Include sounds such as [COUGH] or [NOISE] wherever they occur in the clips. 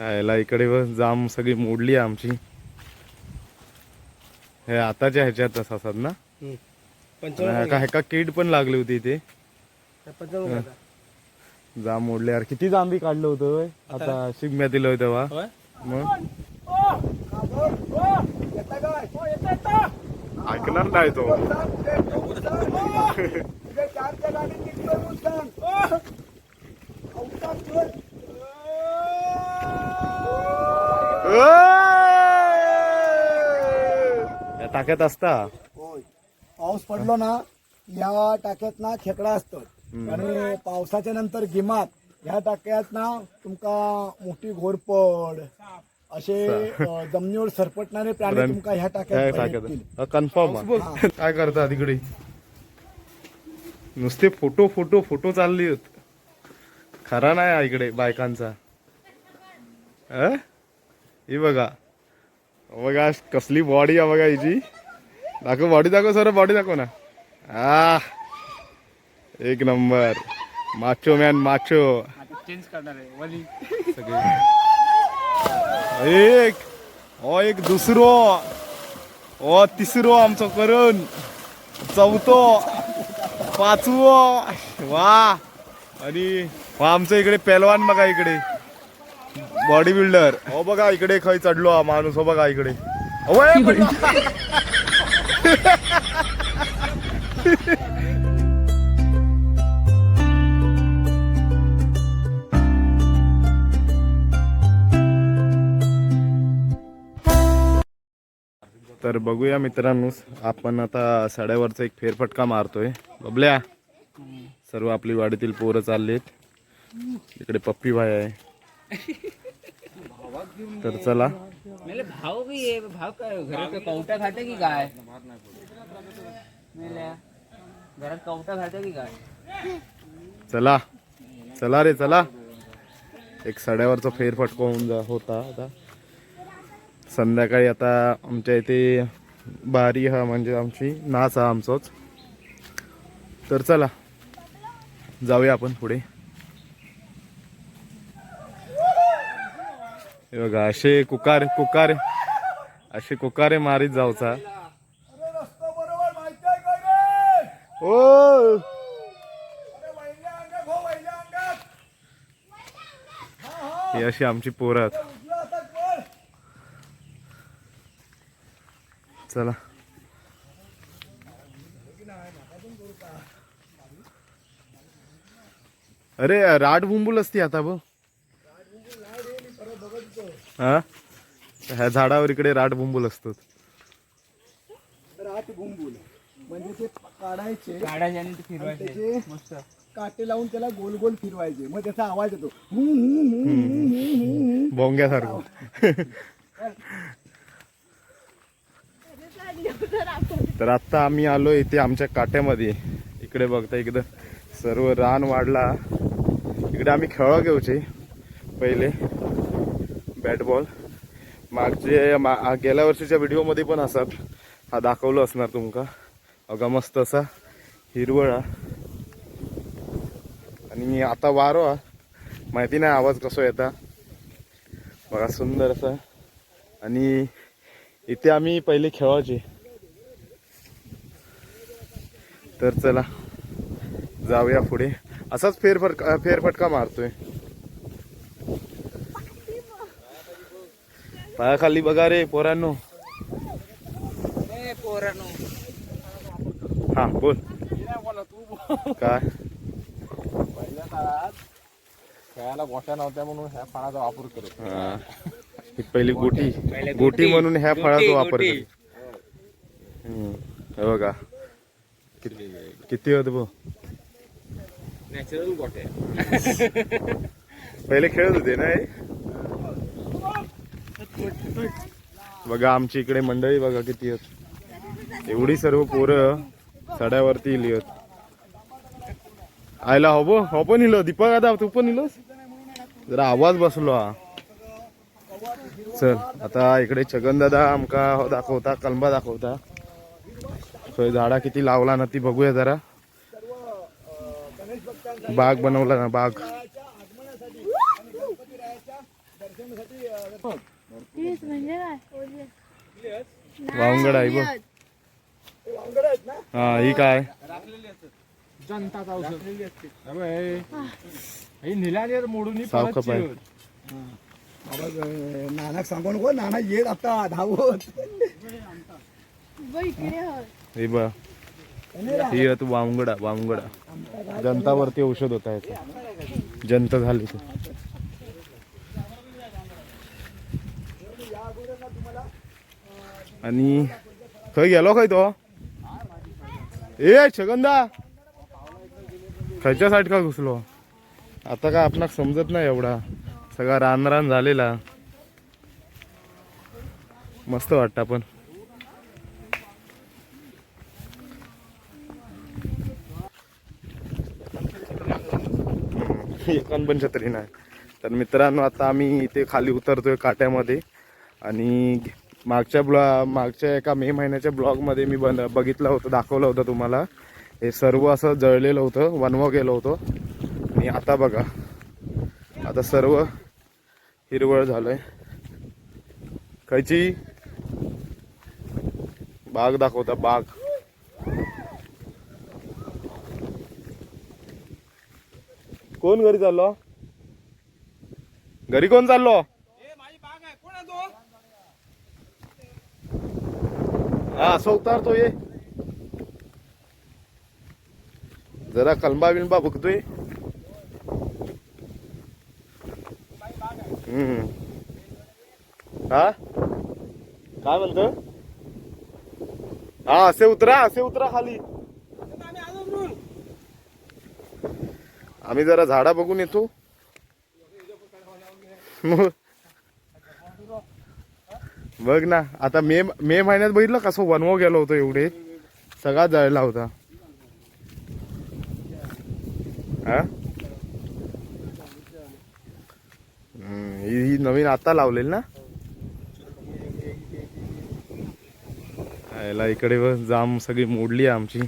यायला इकडे व जाम सगळी मोडली आहे आमची. हे आताच्या ह्याच्यातच असतात ना? आणि ह्याका कीड पण लागली होती इथे. जाम मोडले. यार किती जांबी काढलं होतं? आता शिगम्यात दिलं होतं तेव्हा मग? ऐकणार नाही तो. [LAUGHS] [LAUGHS] या टाक्यात असता. होय. पाऊस पडलो ना या टाक्यात ना खेकडा असतात आणि पावसाच्या नंतर गिमात ह्या टाक्यात ना तुमका मोठी घोरपड असे जमिनीवर सरपटणारे प्राणी. तुमका ह्या काय टाक्यात. कन्फर्म काय करता तिकडे? नुसते फोटो फोटो फोटो चालली होत. खरा नाही हा इकडे बायकांचा. अ? ही बघा. बघा कसली बॉडी आहे बघा हिची. दाखव बॉडी दाखव सर बॉडी दाखव ना. आ एक number. Macho man macho. Change करणार आहे वली सगळे एक. ओ एक दुसरो. ओ तिसरो आमचो करून चौथो. पाचवो. वा आणि वा आमचं इकडे पेलवान बघा इकडे. Body builder. हो बघा इकडे खय चढलो हा माणूस. हो बघा इकडे. तर बघूया मित्रांनो आपण आता साड्यावरचा एक फेरफटका मारतोय. बबल्या सर्व आपली वाडीतील पोरं चाललीत. इकडे पप्पी भाई आहे. तर चला. भाव भी आहे भाव काय घरात कवटा खाते की काय? घरात कवटा खाते की काय? चला. चला रे चला. एक साड्यावरचा फेरफटका होऊन जा होता आता. संध्याकाळी आता आमच्या इथे बारी हा म्हणजे आमची नाच हा आमचोच. तर चला. जाऊया आपण पुढे. हे बघा असे कुकार कुकार असे कुकारे मारीत जाऊचा? ओ! हो, अशी आमची पोरं आहेत. उजव्या हातात वर. चला. अरे राड बुंबुल असती आता बघ. हा? ह्या झाडावर इकडे राट बुंबुल असतात. रात बुंबुल. म्हणजे ते काढायचे काढायचे आणि फिरवायचे. मस्त. काटे लावून त्याला गोल गोल फिरवायचे. मग त्याचा आवाज येतो. भोंग्यासारखं तर आता आम्ही आलो इथे आमच्या काट्यामध्ये. इकडे बघता इकडं सर्व रान वाढला. इकडे आम्ही खेळ घेऊचे पहिले. बॅट बॉल मागचे मा गेल्या वर्षीच्या व्हिडिओमध्ये पण असतात हा दाखवलं असणार तुमका. अगा मस्त असा हिरवळा. आणि आता वारो हा. माहिती नाही आवाज कसो येता. बघा सुंदर असा. आणि इथे आम्ही पहिले खेळायचे. तर चला जाऊया पुढे. असाच फेरफटका फेरफटका मारतोय. पायाखाली बघा रे पोरांनो. पोरानो. हा बोल. काय? खेळायला गोट्या नव्हत्या म्हणून ह्या पाण्याचा वापर करत हा. ही पहिली गोटी पहिले गोटी. म्हणून ह्या फळाचा वापर गोटी. कर हम्म. हे बघा. किती किती होत भाऊ नॅचरल गोटे पहिले खेळत होते ना हे? बघा आमची इकडे मंडळी बघा किती आहेत. एवढी सर्व पोरं सड्यावरती इली आहेत. आयला हो हो पण इलो. दीपक आता तू पण इलोस? जरा आवाज बसलो हा. चल आता इकडे छगन दादा आमका हो दाखवता कलमा दाखवता. थंय झाडा किती लावला ना ती बघूया जरा. बाग बनवला ना बाग. तीस म्हणजे काय? वावंगड आहे बघ हा ही काय? जनताचा औषध. अबे, हे निलाने मोडून सांगू नको नाना येत आता धावत. हो हे बघ. ही तू वामगडा वामगडा जनतावरती औषध होत जनता झाली तू. आणि खय गेलो खय तो? ए छगनदा. खयच्या साईड का घुसलो? आता काय आपणाक समजत नाही एवढा. सगळा रान रान झालेला. मस्त वाटतं पण. एकान पण छत्री नाही. तर मित्रांनो आता आम्ही इथे खाली उतरतोय काट्यामध्ये. आणि मागच्या ब्लॉ मागच्या एका मे महिन्याच्या ब्लॉगमध्ये मी बन बघितलं होतं दाखवलं होतं तुम्हाला. हे सर्व असं जळलेलं होतं वनवा गेलं होतं. आणि आता बघा आता सर्व हिरवळ झालंय. खायची बाग दाखवता बाग. कोण घरी चाललो? घरी कोण चाललो? हा असं उतारतो ये जरा कलबा बिलबा बघतोय हम्म. हा? काय म्हणतो? हा असे उतरा असे उतरा खाली. आम्ही जरा झाडा बघून येतो. बघ ना आता मे मे महिन्यात बघितलं कसं वनवो गेलो होतो एवढे. सगळा जळला होता. हा? ही नवीन आता लावलेली ना? याला इकडे जाम सगळी मोडली आमची.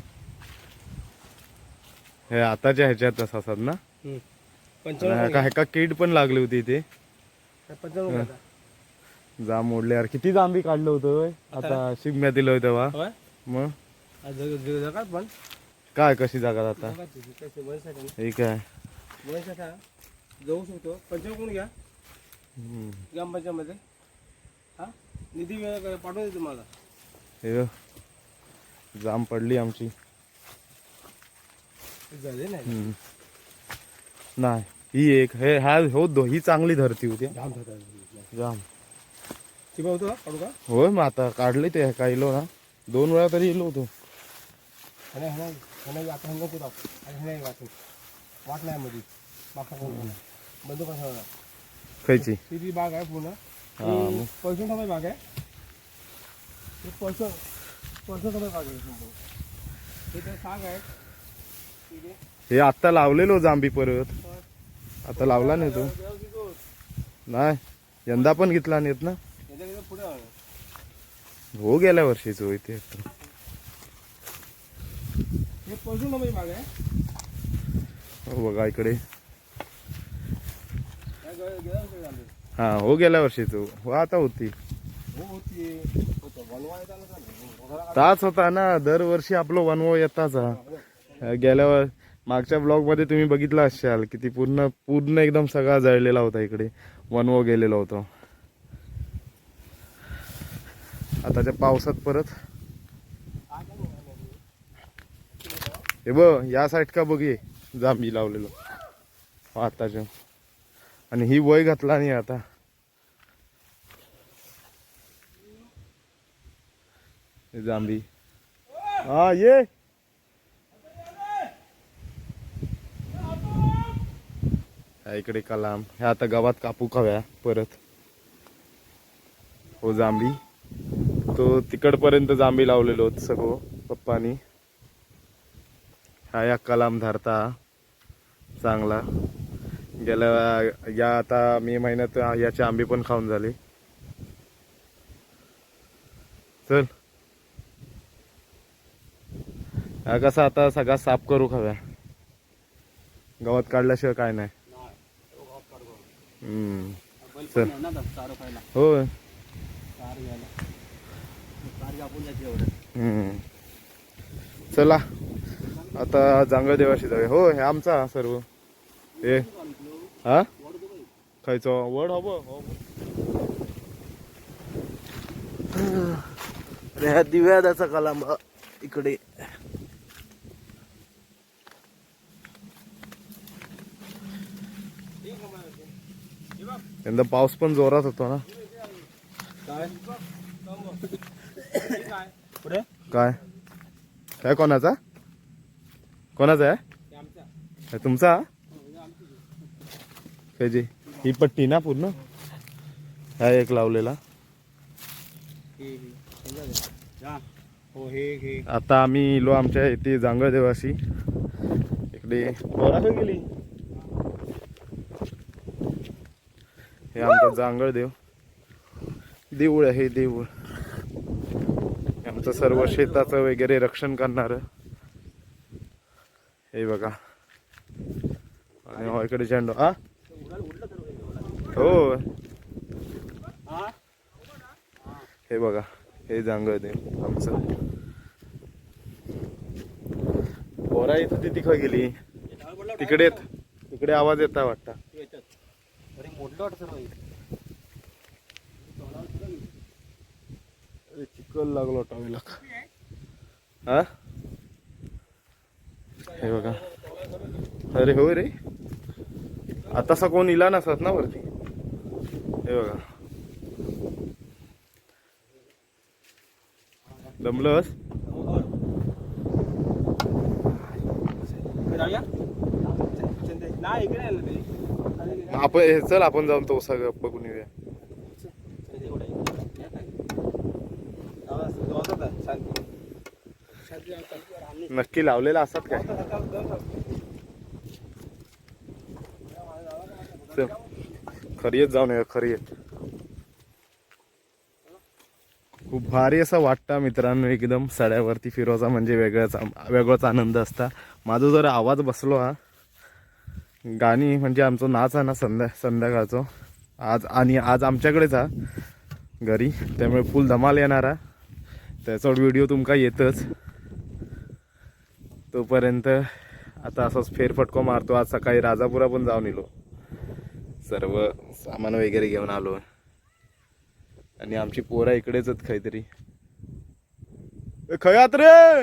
हे आताच्या ह्याच्यात असतात ना? आणि ह्याका ह्याका कीड पण लागली होती इथे. जाम मोडले यार किती जांबी काढलं होतं? आता शिगम्यात दिलं होतं तेव्हा मग? पण? काय कशी जागा आता? हे काय? जाऊ शकतो पंचम कोण घ्या. ग्रामपंचायतमध्ये हा? निधी पाठवून देतो तुम्हाला. हे. जाम पडली आमची. झाले नाही ही एक हे ह्या हो दो ही चांगली धरती होती. जाम जाम. चिपा होतो काढू का? होय मग आता काढले ते काय इलो ना. दोन वेळा तरी इलो होतो. नाही नाही नाही आता हंगा कुठं आणि नाही वाचून वाट नाही मध्ये मागचा कोण बंद कसा खायची. ती बाग आहे पूर्ण. पैसे समय बाग आहे. पैसे पैसे समय बाग आहे. हे तर साग आहे. हे आत्ता लावलेलो जांबी परत. आता लावला नाही तो. नाही यंदा पण घेतला नाहीत ना. हो गेल्या वर्षीच ते हे हो बघा इकडे. वर्षी हा हो गेल्या वर्षीच हो आता होती. हो होती. होतं. बनवा येताना झालं. वगैरे ताच होता ना. दरवर्षी आपलं वनवो येताच हा. गेल्या वर मागच्या ब्लॉगमध्ये तुम्ही बघितलं असाल की ती पूर्ण पूर्ण एकदम सगळा जळलेला होता इकडे. वनवो गेलेलो होतो. आताच्या पावसात परत. हे बघ या साईड का बघ ये जांबी लावलेलो. आताच्या. आणि ही वय घातला नाही आता. जांबी हा ये. इकडे कलाम. ह्या आता गावात कापू खाव्या परत. हो जांबी तो तिकडपर्यंत जांबी लावलेलो होत सगळं पप्पानी. हा या कलाम धरता. चांगला. गेल्या या आता मे महिन्यात याचे आंबे पण खाऊन झाले. चल. हा कसा आता सगळा साफ करू खाव्या. गावात काढल्याशिवाय काय नाही. हम्म. चल. होय. हम्म. चला. आता जांगळ देवाशी जाऊया. हो हे आमचा सर्व. हे. हा? खायचो. वड हवं हो. अरे हा दिव्यादाचा कलांबा. इकडे. यंदा पाऊस पण जोरात होतो ना. काय? काय? कोणाचा? कोणाचा आहे? तुमचा? त्याची ही पट्टी ना पूर्ण? हा एक लावलेला. हो आता आम्ही इलो आमच्या इथे जांगळ देवाशी. इकडे गेली. हे आमचं जांगळ देव. देऊळ आहे देऊळ. हे सर्व शेताचं वगैरे रक्षण करणार हे बघा. आणि हो इकडे झेंडो. हा? हो. हे बघा. हे जांग ते. आमचं. बोरा इथं ती तिकडे गेली. तिकडे तिकडे आवाज येता वाटता. चिकल लागलो टावीला. हा? हे बघा. अरे हो रे. आतासा कोण इला नसत ना वरती. हे बघा. दमलंस? आपण चल आपण जाऊन तो सगळं बघून येऊया. नक्की लावलेला असतात काय? खरी येत जाऊन खरी येत खूप भारी असं वाटतं मित्रांनो एकदम सड्यावरती फिरोचा म्हणजे वेगळाच वेगळाच आनंद असता. माझा जर आवाज बसलो हा. गाणी म्हणजे आमचो नाच आहे ना संध्या संध्याकाळचो. आज आणि आज आमच्याकडेच हा. घरी. त्यामुळे फुल धमाल येणार हा. त्याचा व्हिडिओ तुमका येतच. तोपर्यंत आता असंच फेरफटको मारतो. आज सकाळी राजापुरा पण जाऊन येलो. सर्व सामान वगैरे घेऊन आलो. आणि आमची पोरा इकडेच आहेत काहीतरी. खयात रे?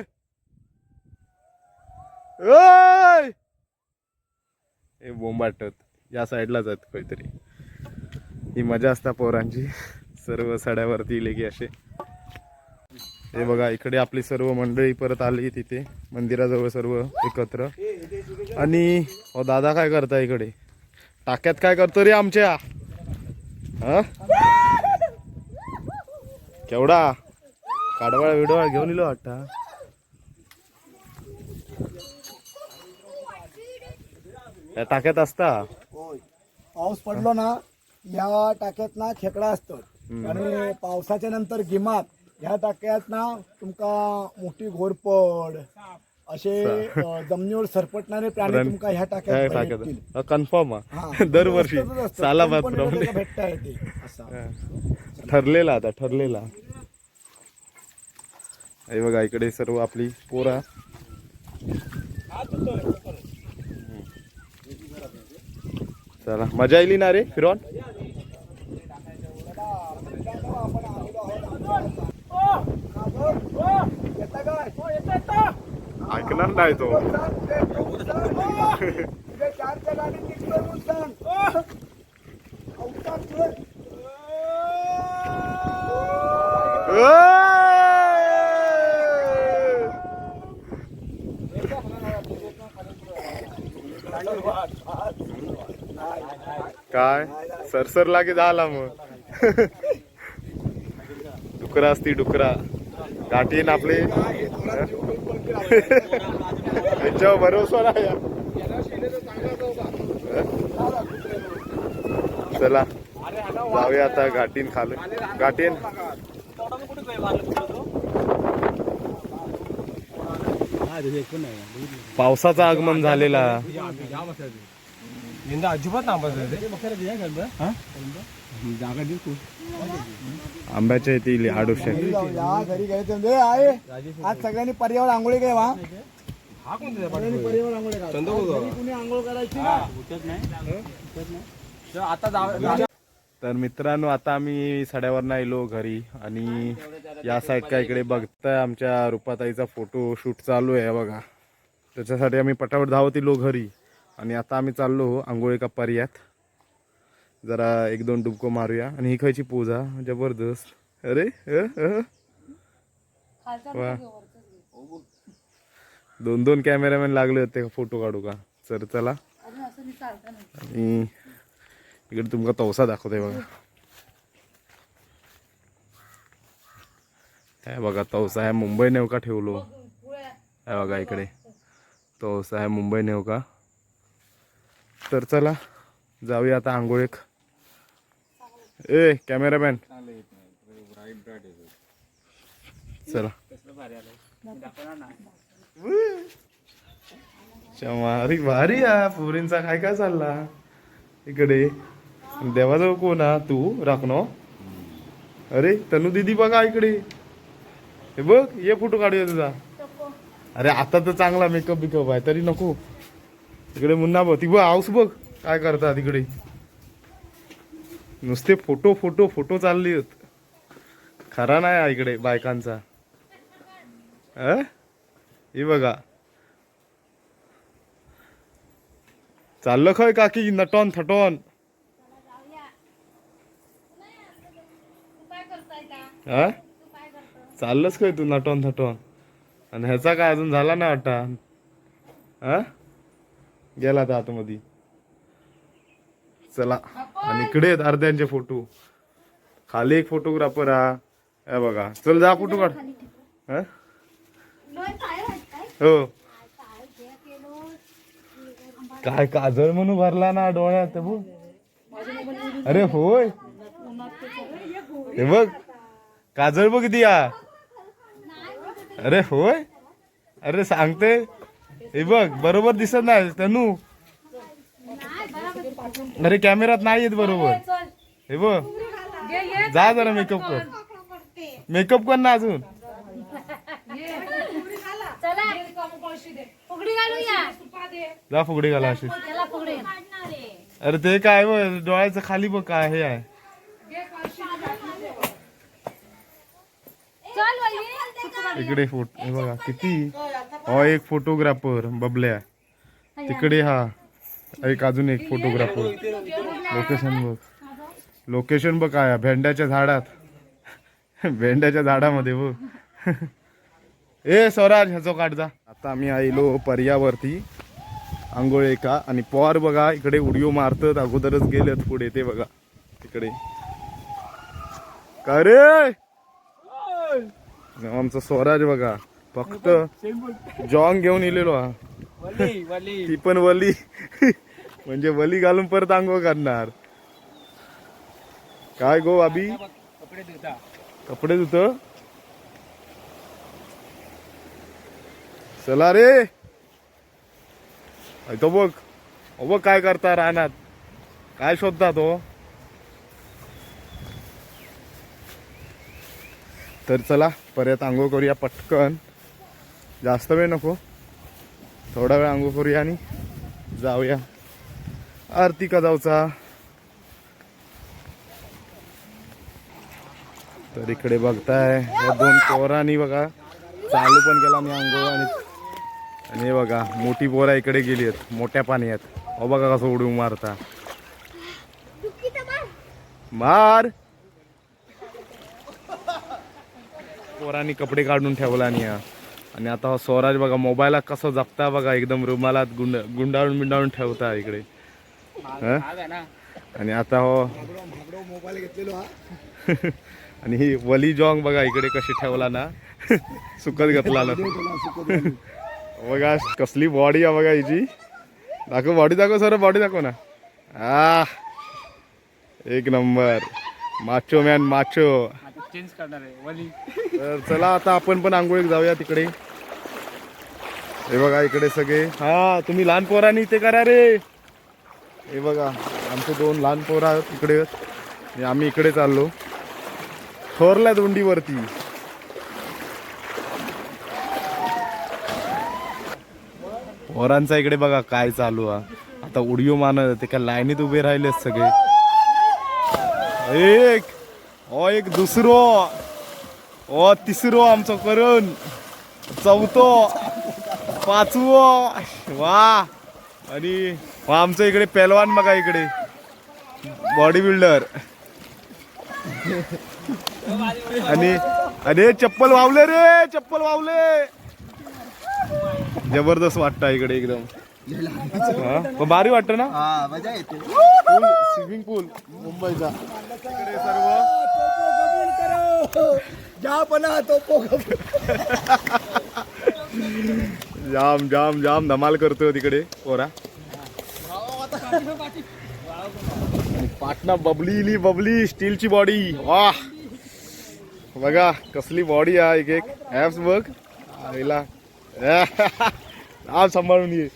हे बोंबाटत या साईडला आहेत काहीतरी. ही मजा असता पोरांची. सर्व सड्यावरती इले की असे. हे बघा इकडे आपली सर्व मंडळी परत आली तिथे. मंदिराजवळ सर्व एकत्र. आणि दादा काय करता इकडे? टाक्यात काय करतो रे आमच्या? हा? केवढा? काडवाळा विडवाळा घेऊन इलो वाटता या टाक्यात असता? पाऊस पडलो ना या टाक्यात ना खेकडा असतात आणि पावसाच्या नंतर गिमात. ह्या टाक्यात ना तुमका मोठी घोरपड असे जमिनीवर सरपटणारे प्राणी तुमका ह्या काय टाक्यात कन्फर्म दरवर्षी. त्याला भेटता येते. ठरलेला आता ठरलेला. हे बघा इकडे सर्व आपली पोरा. चला. मजा आली ना रे फिरॉन येता काय? ऐकणार नाही तो! [LAUGHS] काय? सरसर लागे झाला मग. [LAUGHS] डुकरा असती डुकरा. गाठीन आपले. त्यांच्यावर भरोसा नाही. आहे. चला जाऊया आता घाटीन खाल घाटीन. पावसाचं आगमन झालेला. अजिबात जागा दे तू. आंब्याच्या येतील आडोशे घरी जाऊया घरी गेले आहे आज सगळ्यांनी पर्यावर आंघोळी काय वा पर्यावर आंघोळी घरी कुणी आंघोळ करायची ना तर मित्रांनो आता आम्ही सड्यावरनं आलो घरी आणि या साईड का इकडे बघताय आमच्या रुपाताईचा फोटो शूट चालू आहे बघा. त्याच्यासाठी आम्ही पटापट धावत येलो घरी आणि आता आम्ही चाललो आंघोळी का पर्यात. जरा एक दोन डुबको मारूया आणि ही खायची पूजा जबरदस्त. अरे. वा. दोन दोन कॅमेरामॅन लागले होते फोटो काढू का? तर चला. आणि इकडे तुमका तवसा दाखवते बघा. हे बघा तवसा आहे मुंबई नेवका ठेवलो. हे बघा इकडे. तवसा आहे मुंबई नेवका. तर चला जाऊया आता आंघोळीक ए कॅमेरामॅन चला. शमारी भारी या पुरींचा काय काय चालला? इकडे. देवाजवळ कोण हा तू राखनो अरे तनु दीदी बघा इकडे. हे बघ ये फोटो काढूया तुझा. अरे आता तर चांगला मेकअप बिकअप आहे तरी नको. इकडे मुन्ना बघ ती बघ हाऊस बघ. काय करता तिकडे नुसते फोटो फोटो फोटो चालली आहेत खरा नाही इकडे बायकांचा. अ? हे बघा. चाललं खय काकी नटॉन थटॉन. हा चाललंच काय तू नटॉन थटॉन. आणि ह्याचा काय अजून झाला ना वाटा हा गेला आता आतमध्ये. चला. आणि इकडे आहेत अर्ध्यांचे फोटो. खाली एक फोटोग्राफर हा. हे बघा. चल जा फोटो काढ. हो? काय काजळ म्हणून भरला ना डोळ्यात ते बघ. अरे होय. हे बघ. काजळ बघ दिया. अरे होय. अरे सांगते. हे बघ बरोबर दिसत नाही तनू. अरे कॅमेरात नाही येत बरोबर. हे बघ. जा जरा मेकअप कर. मेकअप कर ना अजून. चला. फुगडी घालूया. जा फुगडी घाला अशी. अरे ते काय बघ डोळ्याचं खाली बघ काय हे आहे. इकडे फोट हे बघा किती. हो एक फोटोग्राफर बबल्या. तिकडे हा. एक अजून एक फोटोग्राफर. लोकेशन बघ. लोकेशन बघ काय भेंड्याच्या झाडात. भेंड्याच्या झाडामध्ये बघ. ए स्वराज ह्याचो काढ जा. आता आम्ही आलो पर्यावरती. आंघोळ एका आणि पॉर बघा इकडे उडिओ मारतात. अगोदरच गेलेत पुढे ते बघा. तिकडे का रे? आमचा स्वराज बघा. फक्त जॉंग घेऊन इलेलो हा. ती पण वली. म्हणजे वली घालून परत आंघोळ करणार. काय गो अभि? कपडे देता कपडे धुत? चला रे. तो बघ बघ काय करता रानात. काय शोधता तो? तर चला परत आंघोळ करूया पटकन. जास्त वेळ नको. थोडा वेळ आंघोळ करूया आणि जाऊया. आरती का जाऊचा? तर इकडे बघताय या दोन पोरांनी बघा चालू पण केला मी अंघोळ आणि आणि हे बघा मोठी पोरा इकडे गेली आहेत मोठ्या पाण्यात अहो बघा कसं उडू मारता. मार! पोरांनी कपडे काढून ठेवला आणि आणि आता स्वराज बघा मोबाईला कसं जपता बघा एकदम रुमालात गुंड गुंडाळून बिंडाळून ठेवता इकडे. आणि आता हो. मोबाईल घेतलेलो हा आणि ही वली जॉंग बघा इकडे कशी ठेवला ना. सुकत घेतला ना. बघा कसली बॉडी आहे बघा हिची. दाखव बॉडी दाखव सर बॉडी दाखव ना. आ एक number. Macho man macho. Change करणार आहे वली तर चला आता आपण पण आंघोळीत जाऊया तिकडे. हे बघा इकडे सगळे. हा तुम्ही लहान पोरांनी ते करा रे. हे बघा आमचे दोन लहान पोरं आहेत इकडे आम्ही इकडे चाललो. थोरल्या दोंडीवरती. पोरांचा इकडे बघा काय चालू आहे. आता उडिओ मानत ते का लाईनीत उभे राहिले सगळे. एक ओ एक दुसरो. ओ तिसरो आमचं करून चौथो. पाचवो. वा आणि वा आमचं इकडे पेलवान बघा इकडे. बॉडी बिल्डर आणि अरे चप्पल वावले रे चप्पल वावले. जबरदस्त वाटतं इकडे एकदम. हा, पण भारी वाटतं ना? पूल स्विमिंग पूल मुंबईचा. इकडे सर्व. जा तोपो कबूल [LAUGHS] जाम जाम जाम धमाल करतोय तिकडे पोरा. पाटणा बबली बबली स्टीलची बॉडी वा बघा कसली बॉडी आहे एक एक. ऍप्स बघ. आईला आज [LAUGHS] सांभाळून ये.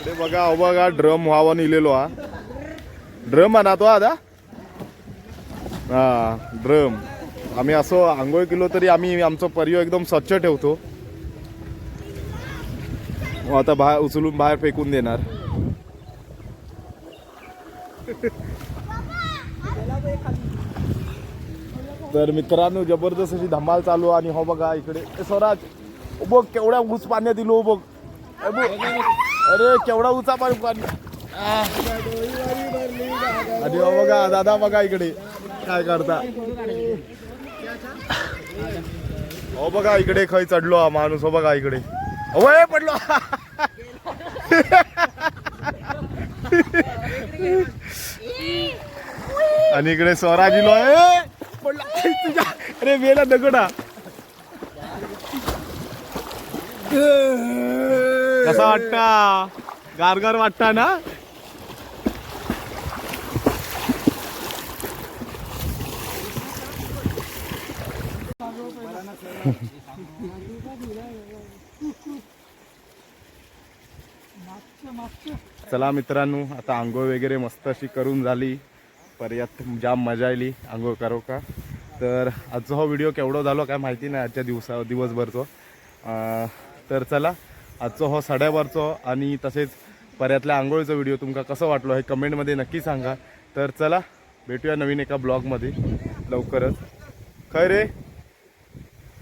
इकडे बघा अहो बघा ड्रम व्हावा इलेलो हा. ड्रम म्हणा तो आता हा ड्रम आम्ही असं आंघोळ केलो तरी आम्ही आमचं परिव एकदम स्वच्छ ठेवतो. मग आता बाहेर उचलून बाहेर फेकून देणार. तर मित्रांनो जबरदस्त अशी धमाल चालू आणि हो बघा इकडे. स्वराज बघ केवढ्या ऊस पाण्यात दिलो बघ. अरे केवढा उचा पाणी पाणी. आणि हो बघा दादा बघा इकडे. काय करता? हो बघा इकडे खय चढलो हा माणूस. हो बघा इकडे. अवय पडलो. आणि इकडे स्वराज इलो आहे. पडला. तुझ्या अरे वेला दगडा. कसा वाटता? गारगार वाटता ना? चला मित्रांनो आता आंघोळ वगैरे मस्त अशी करून झाली. पर्यात जाम मजा आली आंघोळ करो का? तर आजचा हा व्हिडिओ केवढा झालो काय माहिती नाही आजच्या दिवसा दिवसभरचो. तर चला आजचो हो सड्यावरचो आणि तसेच पर्यातल्या आंघोळीचा व्हिडिओ तुमका कसं वाटलो हे कमेंटमध्ये नक्की सांगा. तर चला भेटूया नवीन एका ब्लॉगमध्ये लवकरच. खरे? रे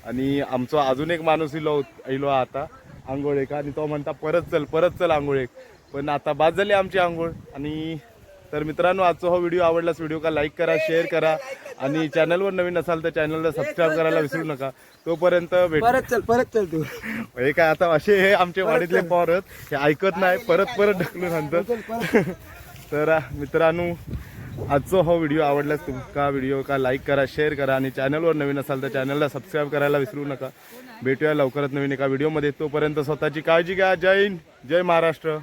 आणि आमचो अजून एक माणूस इलो इलो आता आंघोळ एक. आणि तो म्हणता परत चल परत चल आंघोळ एक. पण आता बाद झाली आमची आंघोळ. आणि तर मित्रांनो आजचा हा व्हिडिओ आवडलास व्हिडिओ का लाईक करा शेअर करा. आणि चॅनलवर नवीन असाल तर चॅनलला सबस्क्राईब करायला विसरू नका. तोपर्यंत भेट. परत चल परत चल तू. हे काय आता असे हे आमचे वाडीतले पोरत हे ऐकत नाही. परत परत ढकलून आणतात. [LAUGHS] तर मित्रांनो आजचा हा व्हिडिओ आवडल्यास तुमका व्हिडिओ का लाईक करा शेअर करा आणि चॅनलवर नवीन असाल तर चॅनलला सबस्क्राईब करायला विसरू नका. भेटूया लवकरच नवीन एका व्हिडिओमध्ये तोपर्यंत स्वतःची काळजी घ्या. जय हिंद. जय महाराष्ट्र.